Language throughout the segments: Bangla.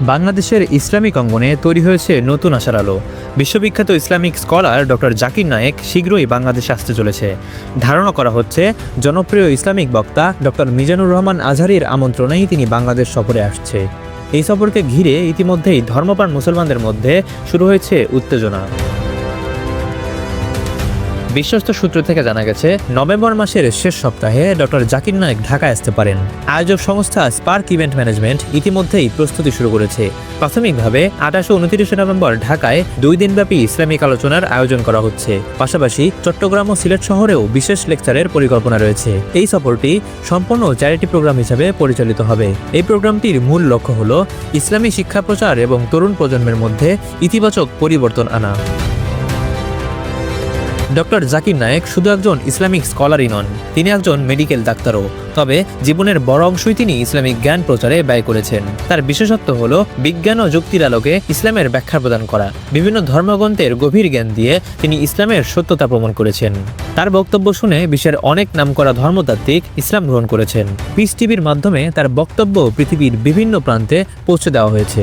বাংলাদেশের ইসলামিক অঙ্গনে তৈরি হয়েছে নতুন আশার আলো। বিশ্ববিখ্যাত Islamic scholar doctor Zakir Naik শীঘ্রই বাংলাদেশে আসতে চলেছে। ধারণা করা হচ্ছে, জনপ্রিয় ইসলামিক বক্তা ডক্টর মিজানুর রহমান আজহারির আমন্ত্রণেই তিনি বাংলাদেশ সফরে আসছে। এই সফরকে ঘিরে ইতিমধ্যেই ধর্মপ্রাণ মুসলমানদের মধ্যে শুরু হয়েছে উত্তেজনা। বিশ্বস্ত সূত্র থেকে জানা গেছে, নভেম্বর মাসের শেষ সপ্তাহে ডক্টর জাকির নায়েক ঢাকায় আসতে পারেন। আয়োজক সংস্থা স্পার্ক ইভেন্ট ম্যানেজমেন্ট ইতিমধ্যেই প্রস্তুতি শুরু করেছে। প্রাথমিকভাবে, আঠাশে উনত্রিশে নভেম্বর ঢাকায় দুই দিনব্যাপী ইসলামিক আলোচনার আয়োজন করা হচ্ছে। পাশাপাশি, চট্টগ্রাম ও সিলেট শহরেও বিশেষ লেকচারের পরিকল্পনা রয়েছে। এই সফরটি সম্পূর্ণ চ্যারিটি প্রোগ্রাম হিসেবে পরিচালিত হবে। এই প্রোগ্রামটির মূল লক্ষ্য হল ইসলামী শিক্ষা প্রচার এবং তরুণ প্রজন্মের মধ্যে ইতিবাচক পরিবর্তন আনা। ডক্টর জাকির নায়েক শুধু একজন ইসলামিক স্কলারই নন, তিনি একজন মেডিকেল ডাক্তারও। তবে জীবনের বড় অংশই তিনি ইসলামিক জ্ঞান প্রচারে ব্যয় করেছেন। তার বিশেষত্ব হল বিজ্ঞান ও যুক্তির আলোকে ইসলামের ব্যাখ্যা প্রদান করা। বিভিন্ন ধর্মগ্রন্থের গভীর জ্ঞান দিয়ে তিনি ইসলামের সত্যতা প্রমাণ করেছেন। তার বক্তব্য শুনে বিশ্বের অনেক নামকরা ধর্মতাত্ত্বিক ইসলাম গ্রহণ করেছেন। পিস টিভির মাধ্যমে তার বক্তব্য পৃথিবীর বিভিন্ন প্রান্তে পৌঁছে দেওয়া হয়েছে।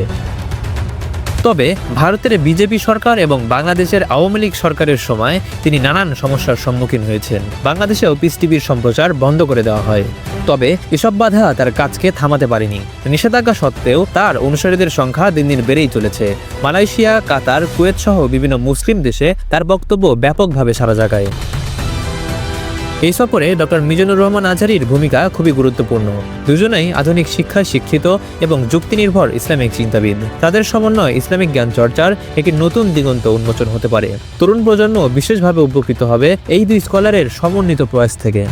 তবে ভারতের বিজেপি সরকার এবং বাংলাদেশের আওয়ামী লীগ সরকারের সময় তিনি নানান সমস্যার সম্মুখীন হয়েছেন। বাংলাদেশেও পিস টিভির সম্প্রচার বন্ধ করে দেওয়া হয়। তবে এসব বাধা তার কাজকে থামাতে পারেনি। নিষেধাজ্ঞা সত্ত্বেও তার অনুসারীদের সংখ্যা দিন দিন বেড়েই চলেছে। মালয়েশিয়া, কাতার, কুয়েত সহ বিভিন্ন মুসলিম দেশে তার বক্তব্য ব্যাপকভাবে সারা জাগায়। এই সফরে ডক্টর মিজানুর রহমান আজহারির ভূমিকা খুবই গুরুত্বপূর্ণ। দুজনেই আধুনিক শিক্ষায় শিক্ষিত এবং যুক্তিনির্ভর ইসলামিক চিন্তাবিদ। তাদের সমন্বয় ইসলামিক জ্ঞান চর্চার একটি নতুন দিগন্ত উন্মোচন হতে পারে। তরুণ প্রজন্ম বিশেষভাবে উপকৃত হবে এই দুই স্কলারের সমন্বিত প্রয়াস থেকে।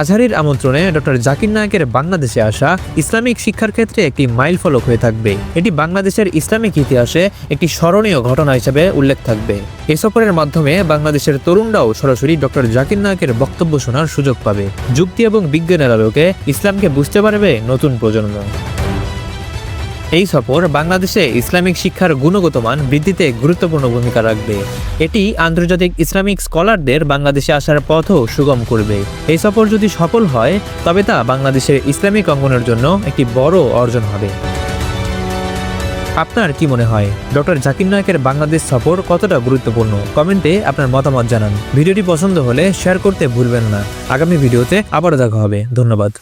আজহারির আমন্ত্রণে ডক্টর জাকির নায়কের বাংলাদেশে আসা ইসলামিক শিক্ষার ক্ষেত্রে একটি মাইল ফলক হয়ে থাকবে। এটি বাংলাদেশের ইসলামিক ইতিহাসে একটি স্মরণীয় ঘটনা হিসেবে উল্লেখ থাকবে। এ সফরের মাধ্যমে বাংলাদেশের তরুণরাও সরাসরি ডক্টর জাকির নায়কের বক্তব্য শোনার সুযোগ পাবে। যুক্তি এবং বিজ্ঞানের আলোকে ইসলামকে বুঝতে পারবে নতুন প্রজন্ম। এই সফর বাংলাদেশে ইসলামিক শিক্ষার গুণগত মান বৃদ্ধিতে গুরুত্বপূর্ণ ভূমিকা রাখবে। এটি আন্তর্জাতিক ইসলামিক স্কলারদের বাংলাদেশে আসার পথও সুগম করবে। এই সফর যদি সফল হয়, তবে তা বাংলাদেশের ইসলামিক অঙ্গনের জন্য একটি বড় অর্জন হবে। আপনার কি মনে হয়? ডক্টর জাকির নায়কের বাংলাদেশ সফর কতটা গুরুত্বপূর্ণ? কমেন্টে আপনার মতামত জানান। ভিডিওটি পছন্দ হলে শেয়ার করতে ভুলবেন না। আগামী ভিডিওতে আবারও দেখা হবে। ধন্যবাদ।